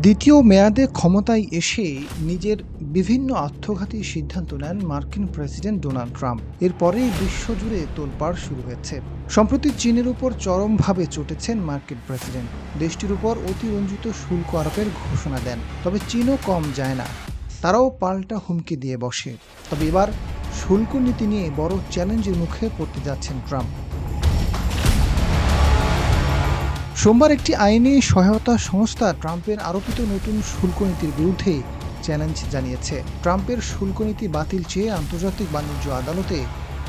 দ্বিতীয় মেয়াদে ক্ষমতায় এসে নিজের বিভিন্ন আত্মঘাতী সিদ্ধান্ত নেন মার্কিন প্রেসিডেন্ট ডোনাল্ড ট্রাম্প। এরপরেই বিশ্বজুড়ে তোলপাড় শুরু হয়েছে। সম্প্রতি চীনের উপর চরমভাবে চটেছেন মার্কিন প্রেসিডেন্ট। দেশটির উপর অতিরঞ্জিত শুল্ক আরোপের ঘোষণা দেন। তবে চীনও কম যায় না। তারাও পাল্টা হুমকি দিয়ে বসে। তবে এবার শুল্ক নীতি নিয়ে বড় চ্যালেঞ্জের মুখে পড়তে যাচ্ছেন ট্রাম্প। সোমবার একটি আইনি সহায়তা সংস্থা ট্রাম্পের আরোপিত নতুন শুল্ক নীতির বিরুদ্ধে চ্যালেঞ্জ জানিয়েছে। ট্রাম্পের শুল্ক নীতি বাতিল চেয়ে আন্তর্জাতিক বাণিজ্য আদালতে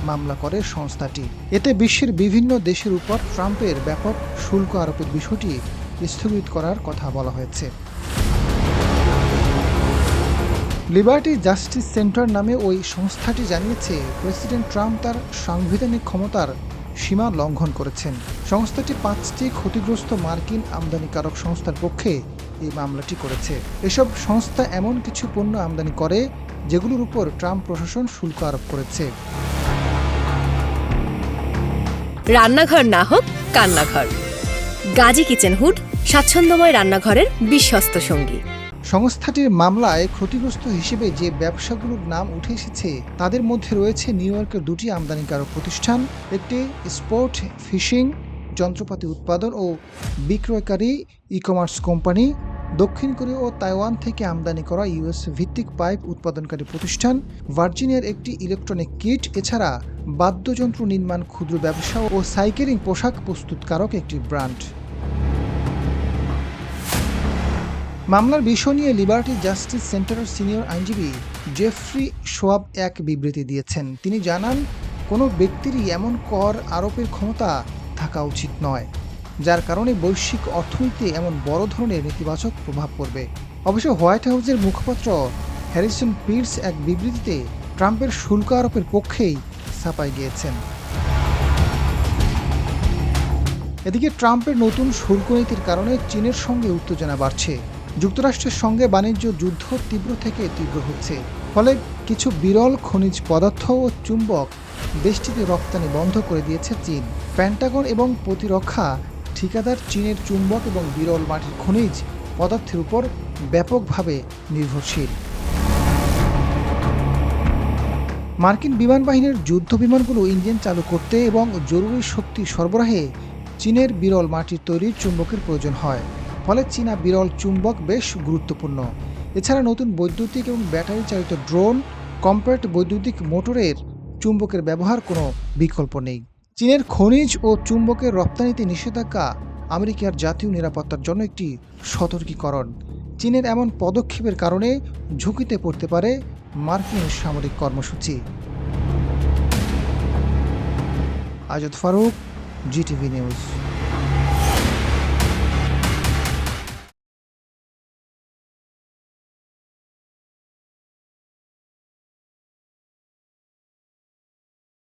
মামলা করে সংস্থাটি। এতে বিশ্বের বিভিন্ন দেশের উপর ট্রাম্পের ব্যাপক শুল্ক আরোপের বিষয়টি স্থগিত করার কথা বলা হয়েছে। লিবার্টি জাস্টিস সেন্টার নামে ওই সংস্থাটি জানিয়েছে, প্রেসিডেন্ট ট্রাম্প তার সাংবিধানিক ক্ষমতার সীমা লঙ্ঘন করেছেন। সংস্থাটি পাঁচটি ক্ষতিগ্রস্ত মার্কিন আমদানিকারক সংস্থার পক্ষে এই মামলাটি করেছে। এসব সংস্থা এমন কিছু পণ্য আমদানি করে, যেগুলোর উপর ট্রাম্প প্রশাসন শুল্ক আরোপ করেছে। রান্নাঘর না হোক কান্নাঘর। গাজী কিচেন হুড স্বাচ্ছন্দ্যময় রান্নাঘরের বিশ্বস্ত সঙ্গী। সংস্থাটির মামলায় ক্ষতিগ্রস্ত হিসেবে যে ব্যবসাগুলোর নাম উঠে এসেছে, তাদের মধ্যে রয়েছে নিউ ইয়র্কের দুটি আমদানিকারক প্রতিষ্ঠান, একটি স্পোর্ট ফিশিং যন্ত্রপাতি উৎপাদন ও বিক্রয়কারী ই কমার্স কোম্পানি, দক্ষিণ কোরিয়া ও তাইওয়ান থেকে আমদানি করা ইউএস ভিত্তিক পাইপ উৎপাদনকারী প্রতিষ্ঠান, ভার্জিনিয়ার একটি ইলেকট্রনিক কিট, এছাড়া বাদ্যযন্ত্র নির্মাণ, ক্ষুদ্র ব্যবসা ও সাইকেলিং পোশাক প্রস্তুতকারক একটি ব্র্যান্ড। মামলার বিষয় নিয়ে লিবার্টি জাস্টিস সেন্টারের সিনিয়র আইনজীবী জেফ্রি সোয়াব এক বিবৃতি দিয়েছেন। তিনি জানান, কোনো ব্যক্তিরই এমন কর আরোপের ক্ষমতা থাকা উচিত নয়, যার কারণে বৈশ্বিক অর্থনীতিতে এমন বড় ধরনের নেতিবাচক প্রভাব পড়বে। অবশ্য হোয়াইট হাউসের মুখপাত্র হ্যারিসন পিটস এক বিবৃতিতে ট্রাম্পের শুল্ক আরোপের পক্ষেই ছাপাই গিয়েছেন। এদিকে ট্রাম্পের নতুন শুল্ক নীতির কারণে চীনের সঙ্গে উত্তেজনা বাড়ছে। যুক্তরাষ্ট্রের সঙ্গে বাণিজ্য যুদ্ধ তীব্র থেকে তীব্র হচ্ছে। ফলে কিছু বিরল খনিজ পদার্থ ও চুম্বক দেশটিতে রপ্তানি বন্ধ করে দিয়েছে চীন। প্যান্টাগন এবং প্রতিরক্ষা, ঠিকাদার চীনের চুম্বক এবং বিরল মাটির খনিজ পদার্থের উপর ব্যাপকভাবে নির্ভরশীল। মার্কিন বিমান বাহিনীর যুদ্ধ বিমানগুলো ইঞ্জিন চালু করতে এবং জরুরি শক্তি সরবরাহে চীনের বিরল মাটির তৈরির চুম্বকের প্রয়োজন হয়। ফলে চীনা বিরল চুম্বক বেশ গুরুত্বপূর্ণ। এছাড়া নতুন বৈদ্যুতিক এবং ব্যাটারি চালিত ড্রোন, কম্প্যাক্ট বৈদ্যুতিক মোটরের চুম্বকের ব্যবহার কোনো বিকল্প নেই। চীনের খনিজ ও চুম্বকের রপ্তানিতে নিষেধাজ্ঞা আমেরিকার জাতীয় নিরাপত্তার জন্য একটি সতর্কীকরণ। চীনের এমন পদক্ষেপের কারণে ঝুঁকিতে পড়তে পারে মার্কিন সামরিক কর্মসূচি। Azad Faruk, GTV news.